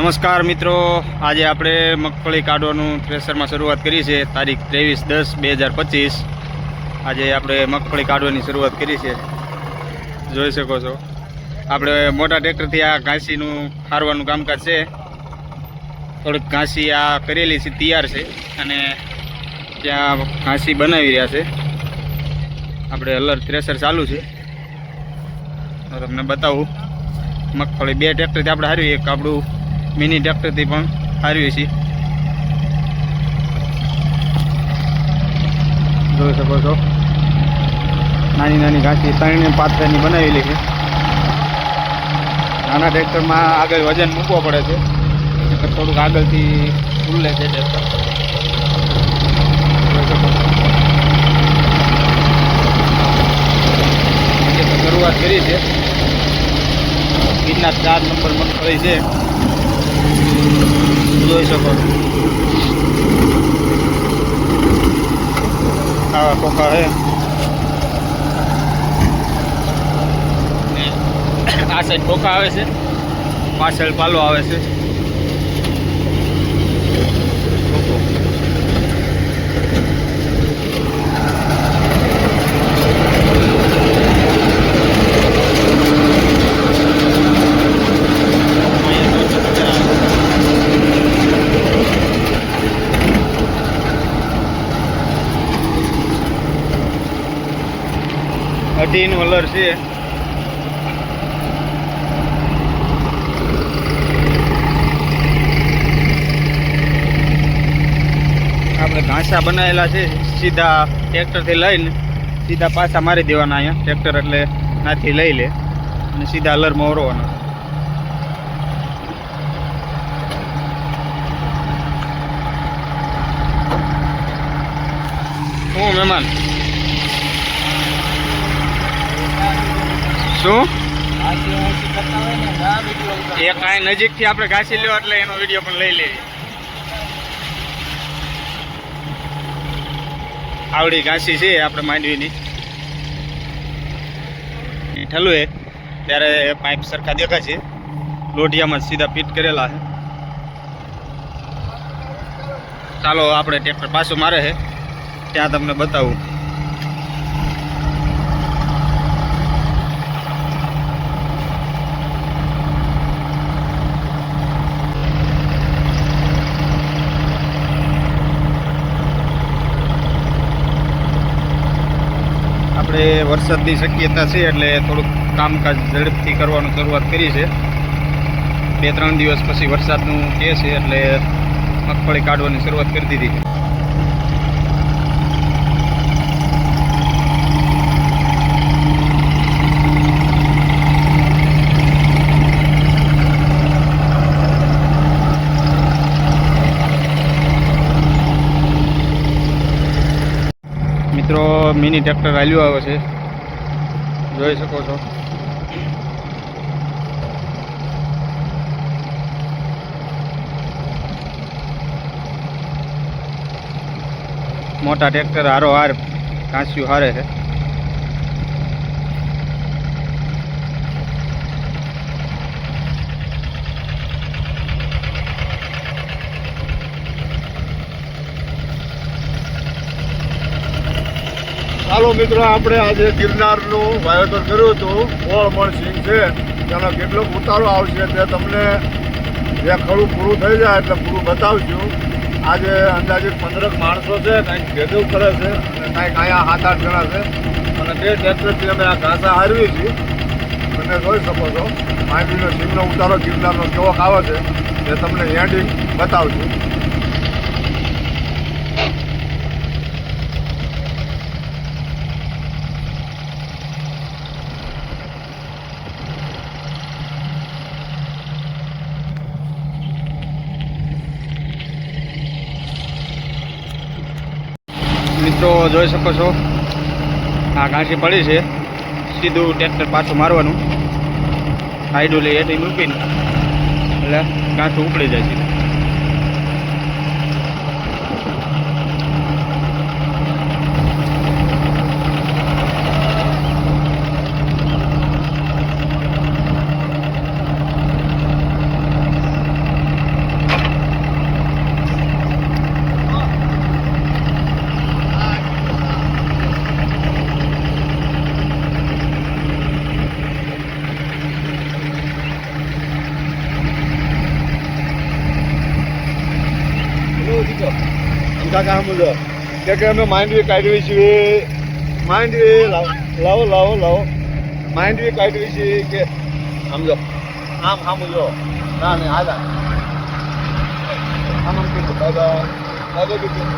નમસ્કાર મિત્રો. આજે આપણે મગફળી કાઢવાનું થ્રેસરમાં શરૂઆત કરી છે. તારીખ ત્રેવીસ દસ બે હજાર પચીસ. આજે આપણે મગફળી કાઢવાની શરૂઆત કરી છે. જોઈ શકો છો. આપણે મોટા ટ્રેક્ટરથી આ ઘાસીનું હારવાનું કામકાજ છે. થોડીક ઘાસી આ કરેલી છે, તૈયાર છે. અને ત્યાં ઘાસી બનાવી રહ્યા છે. આપણે અલર થ્રેસર ચાલુ છે. તમને બતાવું. મગફળી બે ટ્રેક્ટરથી આપણે હાર્યું એક આપણું મિની ટ્રેક્ટરથી પણ હાર્યું છે જોઈ શકો છો. નાની નાની ઘાસી ત્રણે પાત્રની બનાવેલી છે. નાના ટ્રેક્ટરમાં આગળ વજન મૂકવો પડે છે. થોડુંક આગળથી ખુલ્લે છે ટ્રેક્ટર. શરૂઆત કરી છે. ગીરના ચાર નંબર મગફળી છે. જોઈ શકો છો આવા ખોખા છે ને આ સાઈડ ખોખા આવે છે પાછળ પાલો આવે છે અઢીનું અલર છે. આપણે ઘાસા બનાવેલા છે, સીધા ટ્રેક્ટરથી લઈને સીધા પાછા મારી દેવાના અહીંયા. ટ્રેક્ટર એટલે નાથી લઈ લે અને સીધા અલરમાં મોરવાના હું, મહેમાન? શું? એ કાંઈ નજીકથી આપણે ઘાસી લ્યો એટલે એનો વીડિયો પણ લઈ લેવી. આવડી ઘાસી છે આપણે માંડવીની. ઠલું એ ત્યારે પાઇપ સરખા દેખાય છે. લોઢિયામાં સીધા ફિટ કરેલા છે. ચાલો, આપણે ટ્રેક્ટર પાછું મારે છે. ત્યાં તમને બતાવું. આપણે વરસાદની શક્યતા છે એટલે થોડુંક કામકાજ ઝડપથી કરવાનું શરૂઆત કરી છે. બે ત્રણ દિવસ પછી વરસાદનું કે છે એટલે મગફળી કાઢવાની શરૂઆત કરી દીધી મિત્રો, મિની ટ્રેક્ટર હાલ્યું આવે છે. જોઈ શકો છો. મોટા ટ્રેક્ટર હારો હાર, કાંસ્યું હારે છે. ચાલો મિત્રો, આપણે આજે ગિરનારનું વાવેતર કર્યું હતું. ઓળ મણ સિંગ છે. તેનો કેટલો ઉતારો આવશે તે તમને જે ખરું પૂરું થઈ જાય એટલે પૂરું બતાવશું આજે અંદાજિત પંદરક માણસો છે, કાંઈક ભેગું કરે છે અને કાંઈક અહીંયા સાત આઠ જણા છે. અને બે ટ્રેક્ટરથી અમે આ ઘાસા હારવી છીએ તમે જોઈ શકો છો, માંડવીનો સિંગનો ઉતારો ગિરનારનો ચોક આવે છે, તે તમને હેન્ડિંગ બતાવશું મિત્રો જોઈ શકો છો. આ ઘાસી પડી છે. સીધું ટ્રેક્ટર પાછું મારવાનું. હાઈડોલી એટી મૂકીને. એટલે ઘાસું ઉપડી જાય છે આમ કાકા આમ જો કે કે અમે માંડવી કાઢવી છીએ માંડવી લાવો લાવો લાવો માંડવી કાઢવી છીએ કે સમજો. આમ સમજો ના નહીં હાલા આમ આમ કીધું. દાદા દાદા કીધું